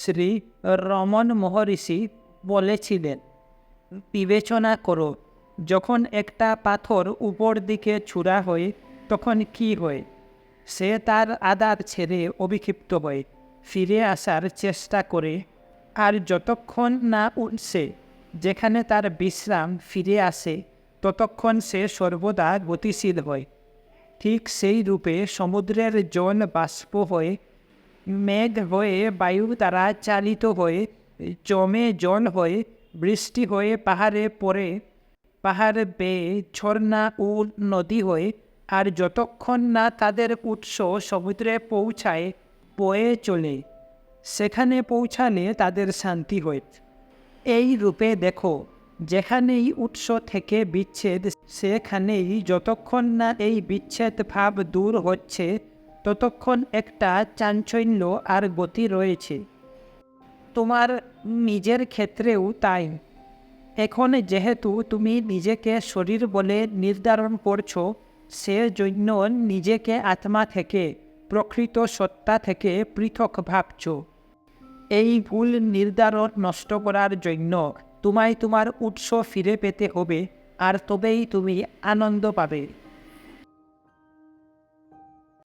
শ্রী রমন মহর্ষি বলেছিলেন, বিবেচনা করো, যখন একটা পাথর উপর দিকে ছুড়া হয়, তখন কি হয়? সে তার আদার ছেড়ে অভিক্ষিপ্ত হয়, ফিরে আসার চেষ্টা করে। আর যতক্ষণ না উঠছে, যেখানে তার বিশ্রাম ফিরে আসে, ততক্ষণ সে সর্বদা গতিশীল হয়। ঠিক সেই রূপে সমুদ্রের জল বাষ্প হয়ে মেঘ হয়ে বায়ু দ্বারা চালিত হয়ে, জমে জল হয়ে, বৃষ্টি হয়ে পাহাড়ে পড়ে। পাহাড় বেয়ে ঝর্ণা ও নদী হয়ে, আর যতক্ষণ না তাদের উৎস সমুদ্রে পৌঁছায়, বয়ে চলে। সেখানে পৌঁছালে তাদের শান্তি হয়। এই রূপে দেখো, যেখানেই উৎস থেকে বিচ্ছেদ, সেখানেই যতক্ষণ না এই বিচ্ছেদ ভাব দূর হচ্ছে ততক্ষণ একটা চাঞ্চল্য আর গতি রয়েছে। তোমার নিজের ক্ষেত্রেও তাই। এখন যেহেতু তুমি নিজেকে শরীর বলে নির্ধারণ করছ, সেজন্য নিজেকে আত্মা থেকে, প্রকৃত সত্তা থেকে পৃথক ভাবছ। এই ভুল নির্ধারণ নষ্ট করার জন্য তোমায় তোমার উৎস ফিরে পেতে হবে, আর তবেই তুমি আনন্দ পাবে।